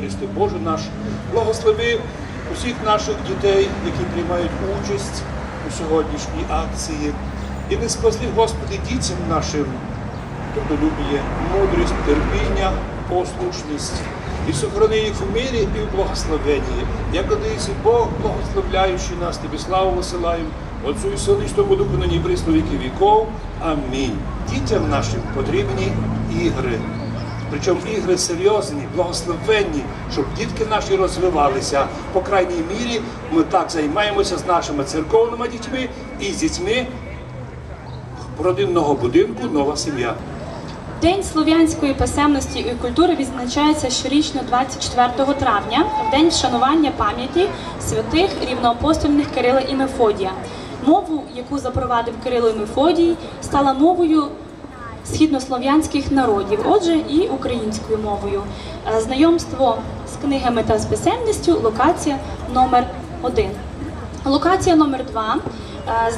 Христе Боже наш, благослови усіх наших дітей, які приймають участь у сьогоднішній акції. І не спасли, Господи, дітям нашим трудолюбіє, мудрість, терпіння, послушність. І сохрани їх в мирі і в благословенні. Як одиці Бог, благословляючи нас, тобі славу висилаємо, Отцю і Сину і Святому Духу на ній присно віки віков. Амінь. Дітям нашим потрібні ігри. Причому ігри серйозні, благословенні, щоб дітки наші розвивалися. По крайній мірі ми так займаємося з нашими церковними дітьми і з дітьми родинного будинку Нова сім'я. День слов'янської писемності і культури відзначається щорічно 24 травня, в день вшанування пам'яті святих рівноапостольних Кирила і Мефодія. Мову, яку запровадив Кирило і Мефодій, стала мовою східнослов'янських народів, отже, і українською мовою. Е, Знайомство з книгами та з писемністю локація номер 1 Локація номер 2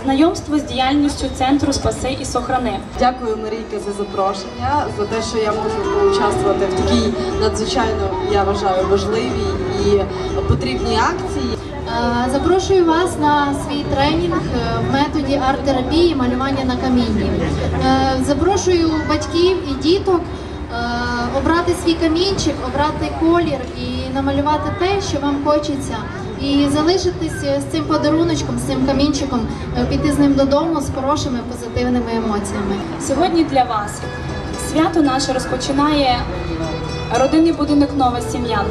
знайомство з діяльністю центру Спаси і Сохрани. Дякую, Марійка, за запрошення, за те, що я можу поучаствувати в такій надзвичайно, я вважаю, важливій і потрібній акції. Е, Запрошую вас на свій тренінг е, в методі арт-терапії малювання на камінні. Е, Запрошую батьків і діток е, обрати свій камінчик, обрати колір і намалювати те, що вам хочеться. І залишитись з цим подаруночком, з цим камінчиком, е, піти з ним додому з хорошими позитивними емоціями. Сьогодні для вас свято наше розпочинає родинний будинок Нова сім'я.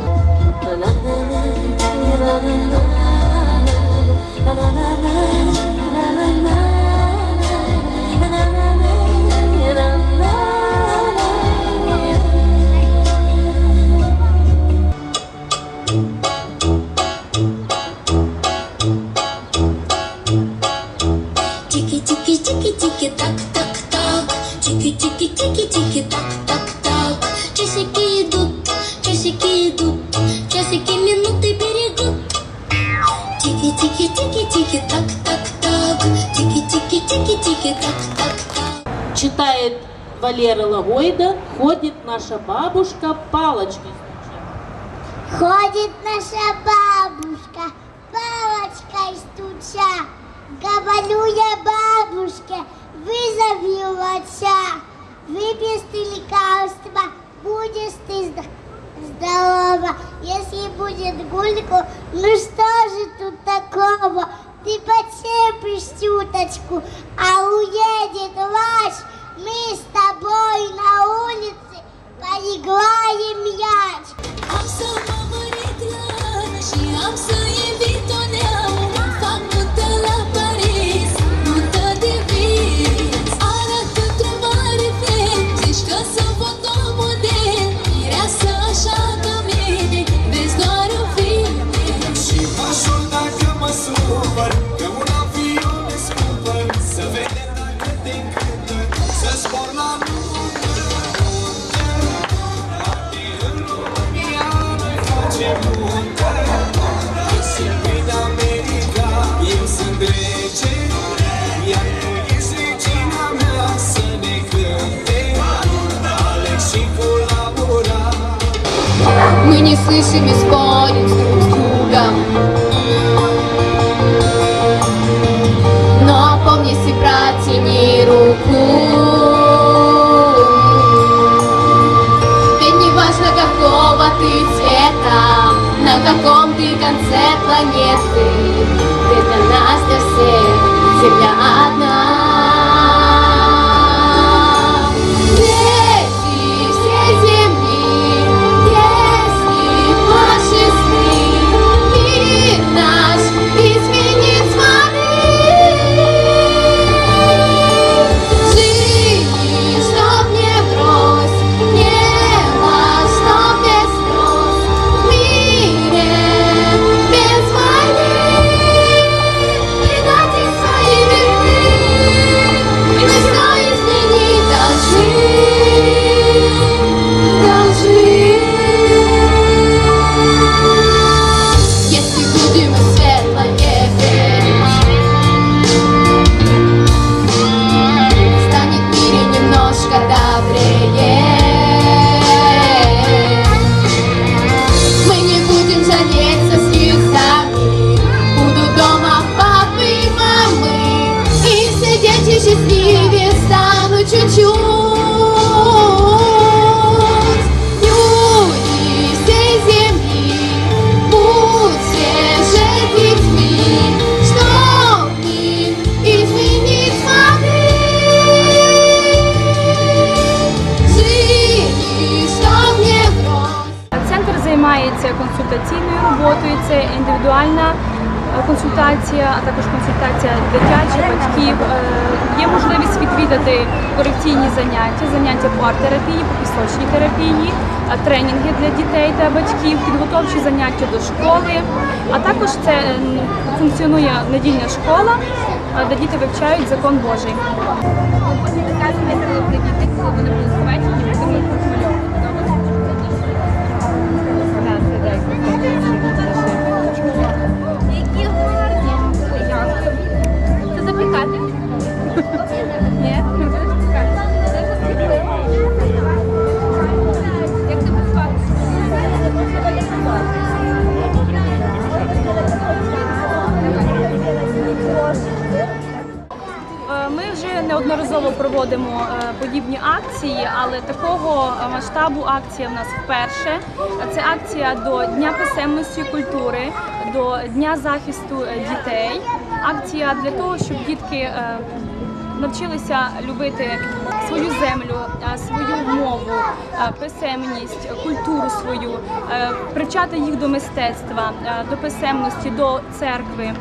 Тики тики так так так Тики тики тики тики так так так Часики идут, часики идут Часики минуты берегут. Тики тики тики тики так так так Тики тики тики тики так так так Читает Валера Лагойда, ходит наша бабушка палочкой. Ходит наша бабушка, палочкой стуча. Говорю я бабушке, вызови врача. Выпьешь ты лекарства, будешь ты зд- здорова. Если будет гульку, ну что же тут такого? Ты потерпишь чуточку, а уедет врач. Мы не слышим и на каком ты конце планеты. Ведь для індивідуальна е, консультація, а також консультація дитячих батьків. Е, Є можливість відвідати корекційні заняття, заняття по арт-терапії, по пісочній терапії, е, тренінги для дітей та батьків, підготовчі заняття до школи. А також це функціонує недільна школа, де діти вивчають закон Божий. Які акції, але такого е, масштабу акція в нас вперше. Це акція до Дня писемності культури, до Дня захисту е, дітей. Акція для того, щоб дітки е, навчилися любити свою землю, свою мову, писемність, культуру свою, привчати їх до мистецтва, до писемності, до церкви.